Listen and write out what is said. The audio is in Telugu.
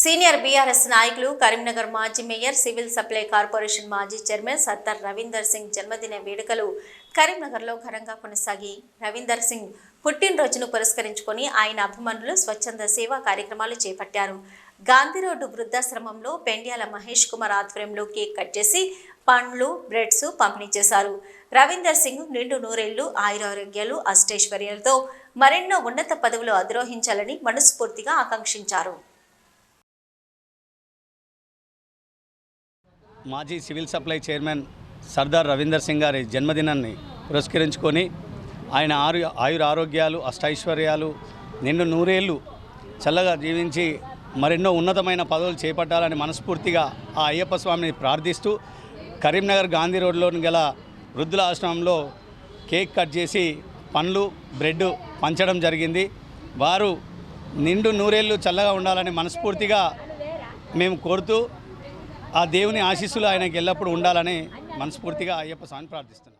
సీనియర్ బీఆర్ఎస్ నాయకులు కరీంనగర్ మాజీ మేయర్ సివిల్ సప్లై కార్పొరేషన్ మాజీ చైర్మన్ సత్తర్ రవీందర్ సింగ్ జన్మదిన వేడుకలు కరీంనగర్లో ఘనంగా కొనసాగి రవీందర్ సింగ్ పుట్టినరోజును పురస్కరించుకొని ఆయన అభిమానులు స్వచ్ఛంద సేవా కార్యక్రమాలు చేపట్టారు. గాంధీ రోడ్డు వృద్ధాశ్రమంలో పెండ్యాల మహేష్ కుమార్ ఆధ్వర్యంలో కేక్ కట్ చేసి పండ్లు బ్రెడ్స్ పంపిణీ చేశారు. రవీందర్ సింగ్ నిండు నూరేళ్ళు ఆయురారోగ్యాలు అష్టైశ్వర్యాలతో మరెన్నో ఉన్నత పదవులు అధిరోహించాలని మనస్ఫూర్తిగా ఆకాంక్షించారు. మాజీ civil supply chairman Sardar Ravinder Singh గారి జన్మదినాన్ని పురస్కరించుకొని ఆయన ఆరు ఆయుర ఆరోగ్యాలు అష్టైశ్వర్యాలు నిండు నూరేళ్ళు చల్లగా జీవించి మరెన్నో ఉన్నతమైన పదవులు చేపట్టాలని మనస్ఫూర్తిగా ఆ అయ్యప్ప స్వామిని ప్రార్థిస్తూ కరీంనగర్ గాంధీ రోడ్లోని గల వృద్ధుల ఆశ్రమంలో కేక్ కట్ చేసి పండ్లు బ్రెడ్ పంచడం జరిగింది. వారు నిండు నూరేళ్ళు చల్లగా ఉండాలని మనస్ఫూర్తిగా మేము కోరుతూ ఆ దేవుని ఆశీస్సులు ఆయనకి ఎల్లప్పుడూ ఉండాలని మనస్ఫూర్తిగా అయ్యప్ప స్వామిని ప్రార్థిస్తున్నాను